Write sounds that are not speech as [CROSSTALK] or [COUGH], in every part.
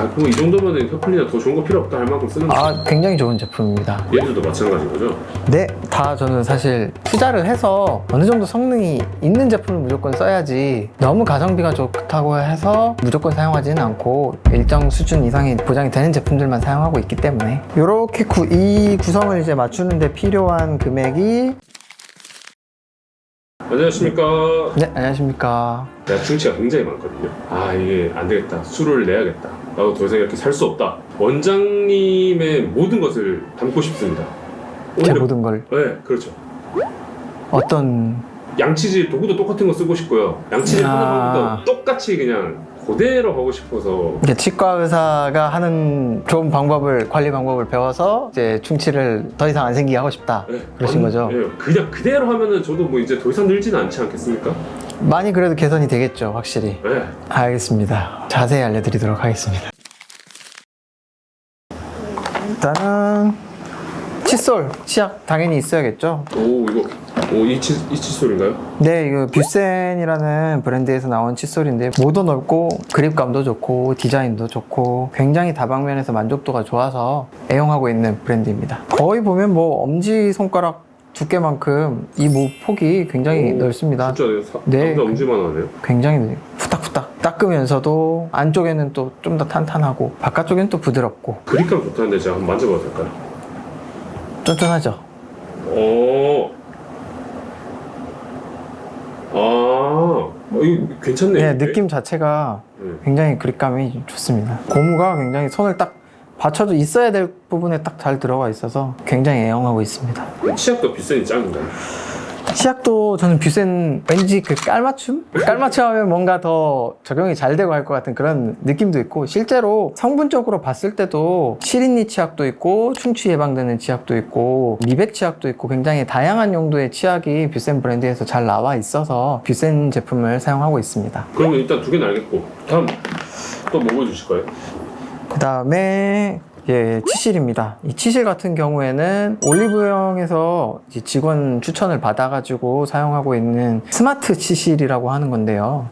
아. 그럼 이 정도면은 혀클리너 더 좋은 거 필요 없다 할 만큼 쓰는 거 아, 굉장히 좋은 제품입니다. 얘들도 마찬가지인 거죠? 네, 다 저는 사실 투자를 해서 어느 정도 성능이 있는 제품을 무조건 써야지 너무 가성비가 좋다고 해서 무조건 사용하지는 않고 일정 수준 이상이 보장이 되는 제품들만 사용하고 있기 때문에. 이렇게 이 구성을 이제 맞추는데 필요한 금액이 안녕하십니까? 네, 안녕하십니까. 내가 충치가 굉장히 많거든요. 아 이게 안 되겠다. 술을 내야겠다 나도 더 이상 이렇게 살 수 없다. 원장님의 모든 것을 담고 싶습니다. 제 오히려- 모든 걸? 네 그렇죠. 어떤 양치질 도구도 똑같은 거 쓰고 싶고요 양치질 아. 하는 방법도 똑같이 그냥 그대로 하고 싶어서 이렇게 치과 의사가 하는 좋은 방법을 관리 방법을 배워서 이제 충치를 더 이상 안 생기게 하고 싶다. 네, 그러신 완- 거죠? 네, 그냥 그대로 하면은 저도 뭐 이제 더 이상 늘지는 않지 않겠습니까? 많이 그래도 개선이 되겠죠, 확실히. 네. 알겠습니다. 자세히 알려드리도록 하겠습니다. 일단은 칫솔, 치약 당연히 있어야겠죠. 오 이거 오 이 치, 이 칫솔인가요? 네, 이거 뷰센이라는 브랜드에서 나온 칫솔인데 모도 넓고 그립감도 좋고 디자인도 좋고 굉장히 다방면에서 만족도가 좋아서 애용하고 있는 브랜드입니다. 거의 보면 뭐 엄지 손가락 두께만큼 이 모 폭이 굉장히 오, 넓습니다. 진짜 사, 네. 남자 엄지만 하네요. 굉장히 후딱후딱 닦으면서도 안쪽에는 또 좀 더 탄탄하고 바깥쪽에는 또 부드럽고 그립감 좋다는데 제가 한번 만져봐도 될까요? 쫀쫀하죠. 어. 아, 어, 이거 괜찮네요. 네. 느낌 자체가 네. 굉장히 그립감이 좋습니다. 고무가 굉장히 손을 딱 받쳐도 있어야 될 부분에 딱 잘 들어가 있어서 굉장히 애용하고 있습니다. 치약도 비싼이 짱인가요? 치약도 저는 뷰센 왠지 그 깔맞춤? 깔맞춤 하면 뭔가 더 적용이 잘 되고 할 것 같은 그런 느낌도 있고 실제로 성분적으로 봤을 때도 7인리 치약도 있고 충치 예방되는 치약도 있고 미백 치약도 있고 굉장히 다양한 용도의 치약이 뷰센 브랜드에서 잘 나와 있어서 뷰센 제품을 사용하고 있습니다. 그러면 일단 두 개는 알겠고 다음 또뭐 보여주실 거예요? 그 다음에 예, 치실입니다. 이 치실 같은 경우에는 올리브영에서 직원 추천을 받아가지고 사용하고 있는 스마트 치실이라고 하는 건데요.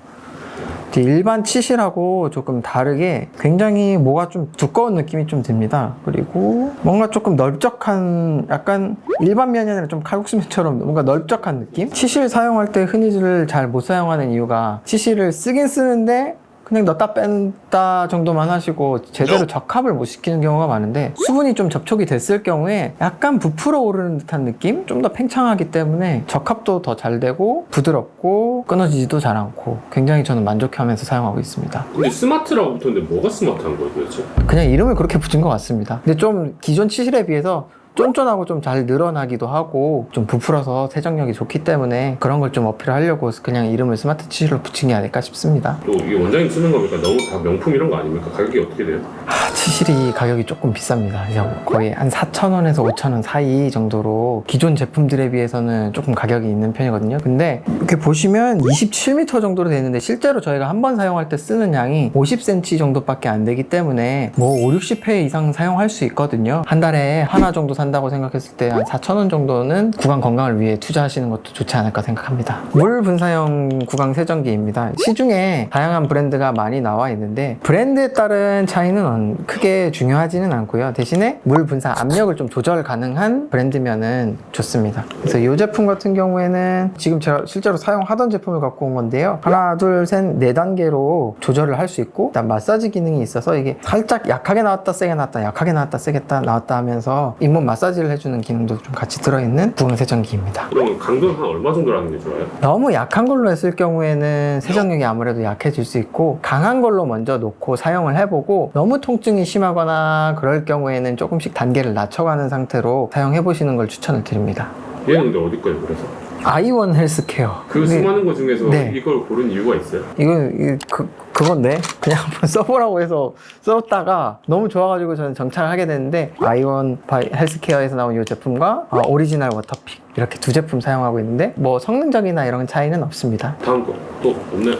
일반 치실하고 조금 다르게 굉장히 뭐가 좀 두꺼운 느낌이 좀 듭니다. 그리고 뭔가 조금 넓적한 약간 일반 면이 아니라 좀 칼국수면처럼 뭔가 넓적한 느낌? 치실 사용할 때 흔히들 잘못 사용하는 이유가 치실을 쓰긴 쓰는데 그냥 넣다 뺀다 정도만 하시고 제대로 적합을 못 시키는 경우가 많은데 수분이 좀 접촉이 됐을 경우에 약간 부풀어 오르는 듯한 느낌? 좀 더 팽창하기 때문에 적합도 더 잘 되고 부드럽고 끊어지지도 잘 않고 굉장히 저는 만족해하면서 사용하고 있습니다. 근데 스마트라고 붙었는데 뭐가 스마트한 거예요 도대체? 그냥 이름을 그렇게 붙인 것 같습니다. 근데 좀 기존 치실에 비해서 쫀쫀하고 좀 잘 늘어나기도 하고 좀 부풀어서 세정력이 좋기 때문에 그런 걸 좀 어필하려고 그냥 이름을 스마트 치실로 붙인 게 아닐까 싶습니다. 또 이게 원장님 쓰는 거니까 너무 다 명품 이런 거 아닙니까? 가격이 어떻게 돼요? 아, 치실이 가격이 조금 비쌉니다. 거의 한 4,000원에서 5,000원 사이 정도로 기존 제품들에 비해서는 조금 가격이 있는 편이거든요. 근데 이렇게 보시면 27m 정도로 되는데 실제로 저희가 한 번 사용할 때 쓰는 양이 50cm 정도밖에 안 되기 때문에 뭐 5, 60회 이상 사용할 수 있거든요. 한 달에 하나 정도 산 다고 생각했을 때 한 4,000원 정도는 구강 건강을 위해 투자하시는 것도 좋지 않을까 생각합니다. 물 분사형 구강 세정기입니다. 시중에 다양한 브랜드가 많이 나와 있는데 브랜드에 따른 차이는 언- 크게 중요하지는 않고요. 대신에 물 분사 압력을 좀 조절 가능한 브랜드면은 좋습니다. 그래서 이 제품 같은 경우에는 지금 제가 실제로 사용하던 제품을 갖고 온 건데요. 하나, 둘, 셋, 네 단계로 조절을 할 수 있고 일단 마사지 기능이 있어서 이게 살짝 약하게 나왔다 세게 나왔다 약하게 나왔다 세게 나왔다 하면서 잇몸 마사지 를 해주는 기능도 좀 같이 들어있는 구강 세정기입니다. 그러면 강도는 한 얼마 정도로 하는 게 좋아요? 너무 약한 걸로 했을 경우에는 세정력이 아무래도 약해질 수 있고 강한 걸로 먼저 놓고 사용을 해보고 너무 통증이 심하거나 그럴 경우에는 조금씩 단계를 낮춰가는 상태로 사용해 보시는 걸 추천을 드립니다. 얘는 근데 어디 거예요 그래서? 아이원 헬스케어. 그 근데 수많은 거 중에서 네. 이걸 고른 이유가 있어요? 이거 이- 그 그건데 그냥 한번 [LAUGHS] 써보라고 해서 썼다가 너무 좋아가지고 저는 정착을 하게 됐는데 아이원 바이 헬스케어에서 나온 이 제품과 어, 오리지널 워터픽 이렇게 두 제품 사용하고 있는데 뭐 성능적이나 이런 차이는 없습니다. 다음 거 또 없나요?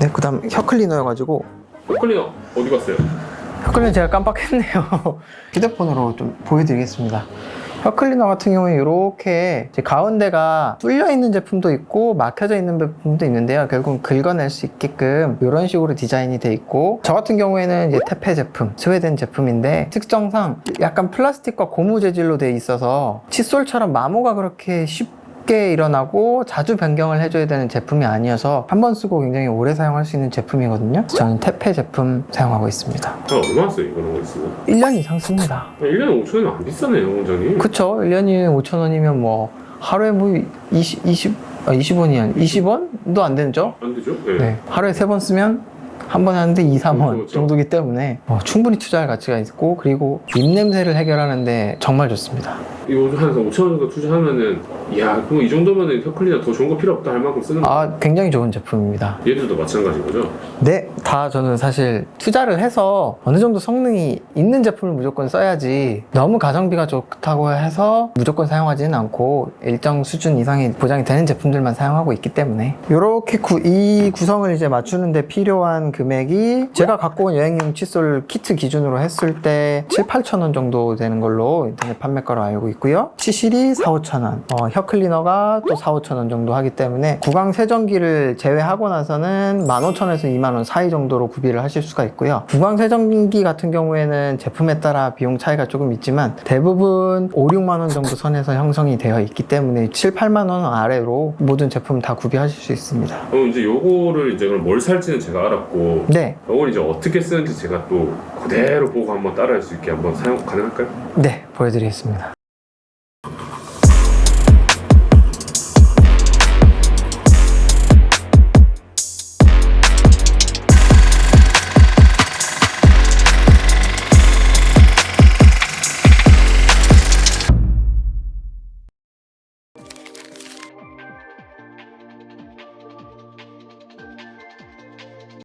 네, 그다음 혀 클리너여가지고 클리너 어디 갔어요? 혀 클리너 제가 깜빡했네요. [LAUGHS] 휴대폰으로 좀 보여드리겠습니다. 혀클리너 같은 경우에 이렇게 가운데가 뚫려 있는 제품도 있고 막혀져 있는 제품도 있는데요. 결국 긁어낼 수 있게끔 이런 식으로 디자인이 돼 있고 저 같은 경우에는 이제 테페 제품, 스웨덴 제품인데 특성상 약간 플라스틱과 고무 재질로 돼 있어서 칫솔처럼 마모가 그렇게 쉽 게 일어나고 자주 변경을 해줘야 되는 제품이 아니어서 한 번 쓰고 굉장히 오래 사용할 수 있는 제품이거든요. 저는 테페 제품 사용하고 있습니다. 아, 얼마 써요 이거는 거 있으면? 1년 이상 씁니다. 1년에 5천 원안 비싸네요 원장님 그쵸. 1년이 5천 원이면 뭐, 하루에 뭐, 20, 20, 아, 20원이 아니, 20원도 안 되죠? 안 되죠? 네. 네. 하루에 3번 쓰면 한 번 하는데 2, 3원 그렇죠. 정도기 때문에 어, 충분히 투자할 가치가 있고, 그리고 입냄새를 해결하는데 정말 좋습니다. 이거 한 5천 원 정도 투자하면은 야 그럼 이 정도면은 혀클리너 더 좋은 거 필요 없다 할 만큼 쓰는 거 아, 굉장히 좋은 제품입니다. 얘들도 마찬가지인 거죠? 네, 다 저는 사실 투자를 해서 어느 정도 성능이 있는 제품을 무조건 써야지 너무 가성비가 좋다고 해서 무조건 사용하지는 않고 일정 수준 이상이 보장이 되는 제품들만 사용하고 있기 때문에 이렇게 이 구성을 이제 맞추는데 필요한 금액이 제가 갖고 온 여행용 칫솔 키트 기준으로 했을 때 7, 8천 원 정도 되는 걸로 인터넷 판매가로 알고 있고요. 치실이 4, 5천 원, 어, 혀 클리너가 또 4, 5천 원 정도 하기 때문에 구강 세정기를 제외하고 나서는 15,000원에서 2만 원 사이 정도로 구비를 하실 수가 있고요. 구강 세정기 같은 경우에는 제품에 따라 비용 차이가 조금 있지만 대부분 5, 6만 원 정도 선에서 형성이 되어 있기 때문에 7, 8만 원 아래로 모든 제품 다 구비하실 수 있습니다. 그럼 이제 요거를 이제 그럼 뭘 살지는 제가 알았고 네, 요걸 이제 어떻게 쓰는지 제가 또 그대로 보고 한번 따라할 수 있게 한번 사용 가능할까요? 네, 보여드리겠습니다.